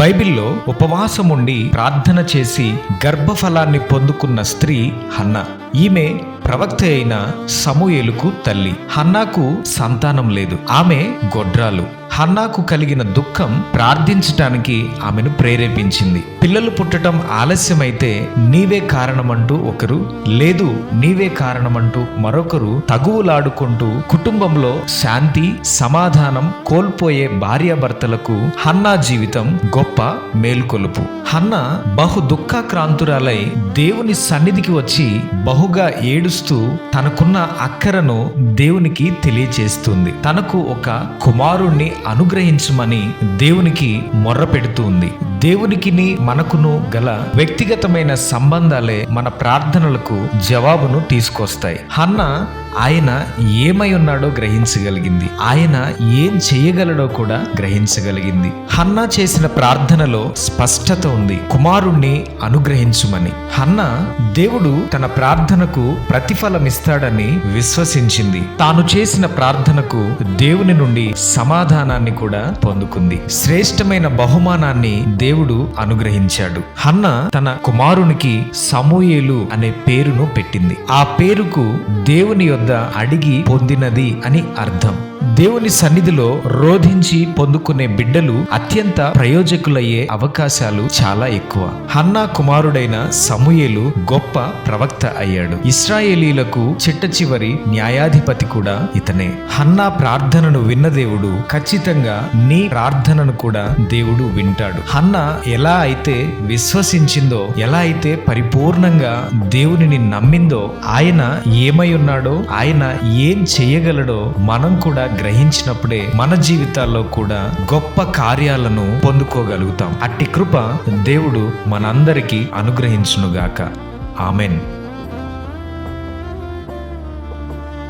బైబిల్లో ఉపవాసం ఉండి ప్రార్థన చేసి గర్భఫలాన్ని పొందుకున్న స్త్రీ హన్న. ఈమె ప్రవక్త అయిన సమూయేలుకు తల్లి. హన్నాకు సంతానం లేదు. ఆమె గొడ్రాలు. హన్నాకు కలిగిన దుఃఖం ప్రార్థించటానికి ఆమెను ప్రేరేపించింది. పిల్లలు పుట్టడం ఆలస్యమైతే నీవే కారణమంటూ ఒకరు లేదు నీవే కారణమంటూ మరొకరు తగువులాడుకుంటూ కుటుంబంలో శాంతి సమాధానం కోల్పోయే భార్యాభర్తలకు హన్నా జీవితం గొప్ప మేలుకొలుపు. హన్న బహు దుఃఖాక్రాంతురాలై దేవుని సన్నిధికి వచ్చి బహుగా ఏడుస్తూ తనకున్న అక్కరను దేవునికి తెలియచేస్తుంది. తనకు ఒక కుమారుణ్ణి అనుగ్రహించమని దేవునికి మొర్ర పెడుతుంది దేవునికిని మనకును గల వ్యక్తిగతమైన సంబంధాలే మన ప్రార్థనలకు జవాబును తీసుకొస్తాయి. హన్న ఆయన ఏమై ఉన్నాడో గ్రహించగలిగింది. ఆయన ఏం చేయగలడో కూడా గ్రహించగలిగింది. హన్నా చేసిన ప్రార్థనలో స్పష్టత ఉంది. కుమారుణ్ణి అనుగ్రహించుమని. హన్న దేవుడు తన ప్రార్థనకు ప్రతిఫలం ఇస్తాడని విశ్వసించింది. తాను చేసిన ప్రార్థనకు దేవుని నుండి సమాధానాన్ని కూడా పొందుకుంది. శ్రేష్టమైన బహుమానాన్ని దేవుడు దేవుడు అనుగ్రహించాడు. హన్న తన కుమారునికి సమూయేలు అనే పేరును పెట్టింది. ఆ పేరుకు దేవుని యొద్ద అడిగి పొందినది అని అర్థం. దేవుని సన్నిధిలో రోధించి పొందుకునే బిడ్డలు అత్యంత ప్రయోజకులయ్యే అవకాశాలు చాలా ఎక్కువ. హన్నా కుమారుడైన సమూయేలు గొప్ప ప్రవక్త అయ్యాడు. ఇస్రాయేలీలకు చిట్ట చివరి న్యాయాధిపతి కూడా ఇతనే. హన్నా ప్రార్థనను విన్న దేవుడు ఖచ్చితంగా నీ ప్రార్థనను కూడా దేవుడు వింటాడు. హన్నా ఎలా అయితే విశ్వసించిందో ఎలా అయితే పరిపూర్ణంగా దేవునిని నమ్మిందో ఆయన ఏమై ఉన్నాడో ఆయన ఏం చేయగలడో మనం కూడా గ్రహించినప్పుడే మన జీవితాల్లో కూడా గొప్ప కార్యాలను పొందుకోగలుగుతాం. అట్టి కృప దేవుడు మనందరికీ అనుగ్రహించునుగాక. ఆమెన్.